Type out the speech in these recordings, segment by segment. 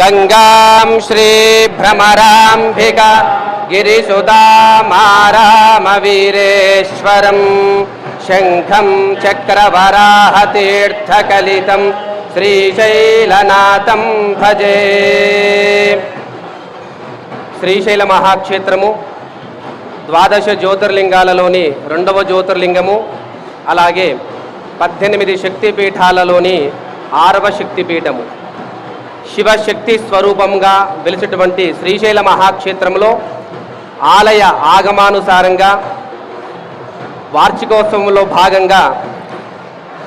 గంగాం శ్రీభ్రమరాంబిక గిరిసుదామారామవీరేశ్వరం శంఖం చక్రవరాహతీర్థకలితం శ్రీశైలనాథం భజే శ్రీశైల మహాక్షేత్రము ద్వాదశ జ్యోతిర్లింగాలలోని రెండవ జ్యోతిర్లింగము అలాగే పద్దెనిమిది శక్తిపీఠాలలోని ఆరవ శక్తిపీఠము. శివశక్తి స్వరూపంగా వెలిసినటువంటి శ్రీశైల మహాక్షేత్రంలో ఆలయ ఆగమానుసారంగా వార్షికోత్సవంలో భాగంగా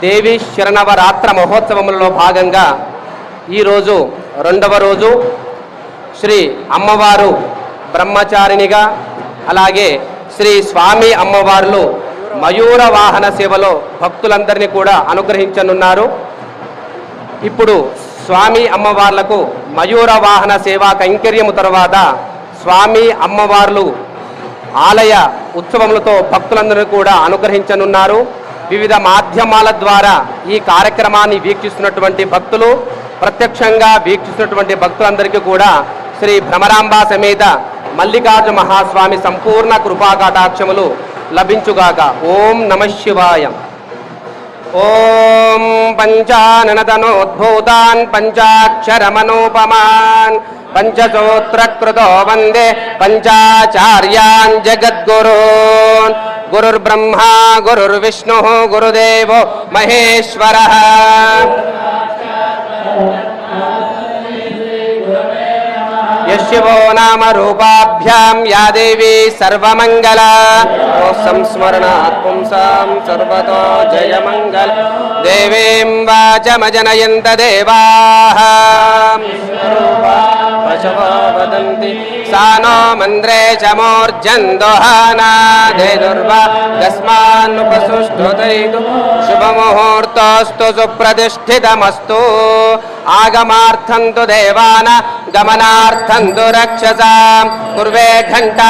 దేవి శరణవరాత్ర మహోత్సవంలో భాగంగా ఈరోజు రెండవ రోజు శ్రీ అమ్మవారు బ్రహ్మచారిణిగా అలాగే శ్రీ స్వామి అమ్మవార్లు మయూర వాహన సేవలో భక్తులందరినీ కూడా అనుగ్రహించనున్నారు. ఇప్పుడు స్వామి అమ్మవార్లకు మయూర వాహన సేవా కైంకర్యము తర్వాత స్వామి అమ్మవార్లు ఆలయ ఉత్సవములతో భక్తులందరూ కూడా అనుగ్రహించనున్నారు. వివిధ మాధ్యమాల ద్వారా ఈ కార్యక్రమాన్ని వీక్షిస్తున్నటువంటి భక్తులు ప్రత్యక్షంగా వీక్షిస్తున్నటువంటి భక్తులందరికీ కూడా శ్రీ భ్రమరాంబ సమేత మల్లికార్జున మహాస్వామి సంపూర్ణ కృపాకటాక్షములు లభించుగాక. ఓం నమ శివాయం. ॐ पंचाक्षर पञ्चाक्षरमनोपमान् पञ्चसूत्रकृतो वंदे पञ्चाचार्यान् जगद्गुरून् गुरुर्ब्रह्मा गुरुर्विष्णुः गुरुदेवो महेश्वरः। యశివో నామ రూపాభ్యాం యా దేవి సర్వమంగళ ఓ సంస్మరణాత్ పుంసాం సర్వతో జయమంగళ దేవీం వాచమజనయంత शवो वदन्ति शुभ नो मन्द्रे च मूर्जन्दोहानाधेनुर्वा तस्मान्नुपसुष्ठुतयितु शुभमुहूर्तोऽस्तु सुप्रतिष्ठितमस्तु। आगमार्थं तु देवान, गमनार्थं तु रक्षसां पूर्वे घण्टा